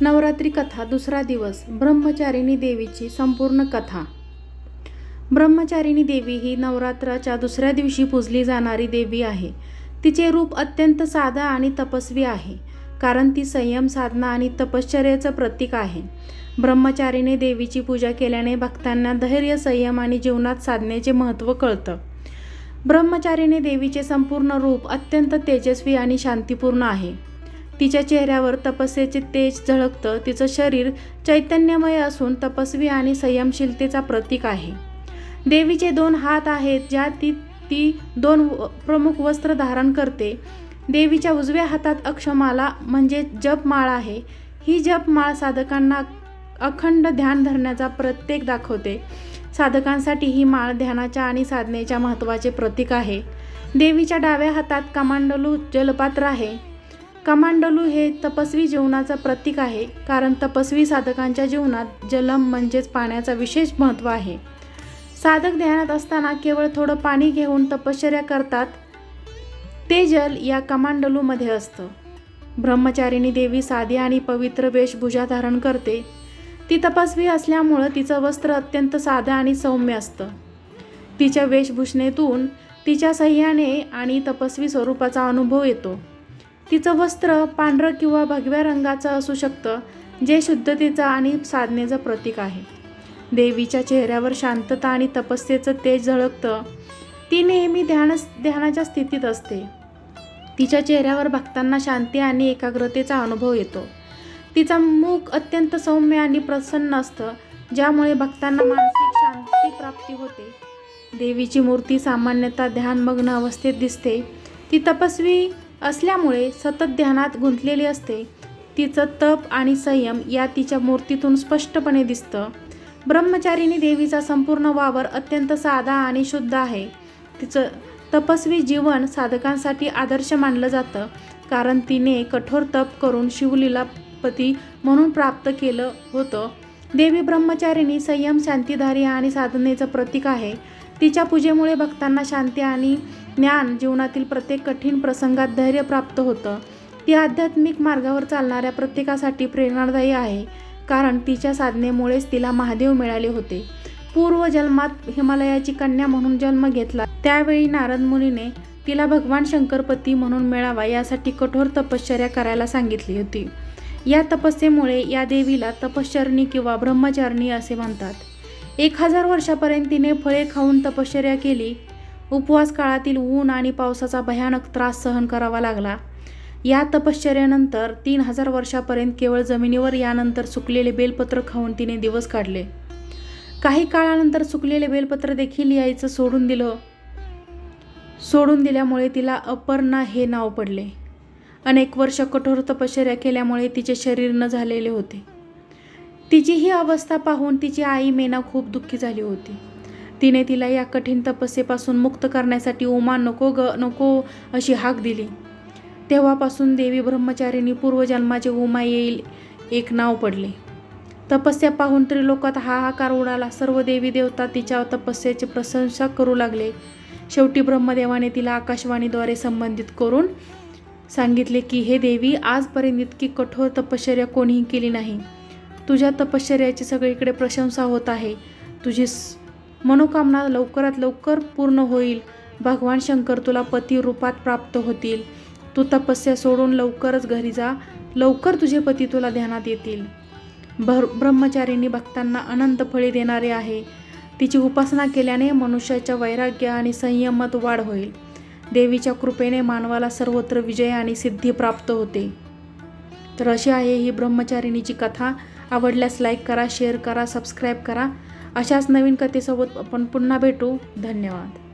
नवरात्री कथा दुसरा दिवस ब्रह्मचारिणी देवीची संपूर्ण कथा. ब्रह्मचारिणी देवी ही नवरात्राच्या दुसऱ्या दिवशी पूजली जाणारी देवी आहे. तिचे रूप अत्यंत साधा आणि तपस्वी आहे कारण ती संयम साधना आणि तपश्चर्याचं प्रतीक आहे. ब्रह्मचारिणी देवीची पूजा केल्याने भक्तांना धैर्य संयम आणि जीवनात साधण्याचे महत्त्व कळतं. ब्रह्मचारिणी देवीचे संपूर्ण रूप अत्यंत तेजस्वी आणि शांतीपूर्ण आहे. तिच्या चेहऱ्यावर तपस्येचे तेज झळकतं तिचं शरीर चैतन्यमय असून तपस्वी आणि संयमशीलतेचा प्रतीक आहे. देवीचे दोन हात आहेत ज्यात ती ती दोन व- प्रमुख वस्त्र धारण करते. देवीच्या उजव्या हातात अक्षमाला म्हणजे जपमाळ आहे. ही जपमाळ साधकांना अखंड ध्यान धरण्याचा प्रत्येक दाखवते. साधकांसाठी ही माळ ध्यानाच्या आणि साधनेच्या महत्त्वाचे प्रतीक आहे. देवीच्या डाव्या हातात कमांडलू जलपात्र आहे. कमांडलू हे तपस्वी जीवनाचं प्रतीक आहे कारण तपस्वी साधकांच्या जीवनात जलम म्हणजेच पाण्याचा विशेष महत्त्व आहे. साधक ध्यानात असताना केवळ थोडं पाणी घेऊन तपश्चर्या करतात ते जल या कमांडलूमध्ये असतं. ब्रह्मचारिणी देवी साधी आणि पवित्र वेशभूषा धारण करते. ती तपस्वी असल्यामुळं तिचं वस्त्र अत्यंत साधं आणि सौम्य असतं. तिच्या वेशभूषणेतून तिच्या सह्याने आणि तपस्वी स्वरूपाचा अनुभव येतो. तिचं वस्त्र पांढरं किंवा भगव्या रंगाचं असू शकतं जे शुद्धतेचं आणि साधनेचं प्रतीक आहे. देवीच्या चेहऱ्यावर शांतता आणि तपस्येचं तेज झळकतं. ती नेहमी ध्यान ध्यानाच्या स्थितीत असते. तिच्या चेहऱ्यावर भक्तांना शांती आणि एकाग्रतेचा अनुभव येतो. तिचा मुख अत्यंत सौम्य आणि प्रसन्न असतं ज्यामुळे भक्तांना मानसिक शांती प्राप्ती होते. देवीची मूर्ती सामान्यतः ध्यानमग्न अवस्थेत दिसते. ती तपस्वी असल्यामुळे सतत ध्यानात गुंतलेली असते. तिचं तप आणि संयम या तिच्या मूर्तीतून स्पष्टपणे दिसतं. ब्रह्मचारिणी देवीचा संपूर्ण वावर अत्यंत साधा आणि शुद्ध आहे. तिचं तपस्वी जीवन साधकांसाठी आदर्श मानलं जातं. कारण तिने कठोर तप करून शिवलीलापती म्हणून प्राप्त केलं होतं. देवी ब्रह्मचारिणी संयम शांतीधारी आणि साधनेचं प्रतीक आहे. तिच्या पूजेमुळे भक्तांना शांती आणि ज्ञान जीवनातील प्रत्येक कठीण प्रसंगात धैर्य प्राप्त होतं. ती आध्यात्मिक मार्गावर चालणाऱ्या प्रत्येकासाठी प्रेरणादायी आहे कारण तिच्या साधनेमुळेच तिला महादेव मिळाले होते. पूर्व जन्मात हिमालयाची कन्या म्हणून जन्म घेतला. त्यावेळी नारद मुनीने तिला भगवान शंकरपती म्हणून मिळावा यासाठी कठोर तपश्चर्या करायला सांगितली होती. या तपस्येमुळे या देवीला तपश्चरणी किंवा ब्रह्मचारिणी असे म्हणतात. एक हजार वर्षापर्यंत तिने फळे खाऊन तपश्चर्या केली. उपवास काळातील ऊन आणि पावसाचा भयानक त्रास सहन करावा लागला. या तपश्चर्यानंतर तीन हजार वर्षापर्यंत केवळ जमिनीवर यानंतर सुकलेले बेलपत्र खाऊन तिने दिवस काढले. काही काळानंतर सुकलेले बेलपत्र देखील यायचं सोडून दिलं. सोडून दिल्यामुळे तिला अपर्णा हे नाव पडले. अनेक वर्ष कठोर तपश्चर्या केल्यामुळे तिचे शरीर न झालेले होते. तिची ही अवस्था पाहून तिची आई मेना खूप दुःखी झाली होती. तिने तिला या कठीण तपस्येपासून मुक्त करण्यासाठी उमा नको ग नको अशी हाक दिली. तेव्हापासून देवी ब्रह्मचारिणी पूर्वजन्माचे उमा येईल एक नाव पडले. तपस्या पाहून त्रिलोकात हाहाकार उडाला. सर्व देवी देवता तिच्या तपस्येची प्रशंसा करू लागले. शेवटी ब्रह्मदेवाने तिला आकाशवाणीद्वारे संबंधित करून सांगितले की हे देवी आजपर्यंत इतकी कठोर तपश्चर्या कोणीही केली नाही. तुझ्या तपश्चर्याची सगळीकडे प्रशंसा होत आहे. तुझी मनोकामना लवकरात लवकर पूर्ण होईल. भगवान शंकर तुला पती रूपात प्राप्त होतील. तू तपस्या सोडून लवकरच घरी जा. लवकर तुझे पती तुला ध्यानात येतील. भर ब्रह्मचारिणी भक्तांना अनंत फळे देणारे आहे. तिची उपासना केल्याने मनुष्याच्या वैराग्य आणि संयमात वाढ होईल. देवीच्या कृपेने मानवाला सर्वत्र विजय आणि सिद्धी प्राप्त होते. तर अशी आहे ही ब्रह्मचारिणीची कथा. आवडल्यास लाईक करा शेअर करा सबस्क्राईब करा. अशाच नवीन कथेसोबत आपण पुन्हा भेटू. धन्यवाद.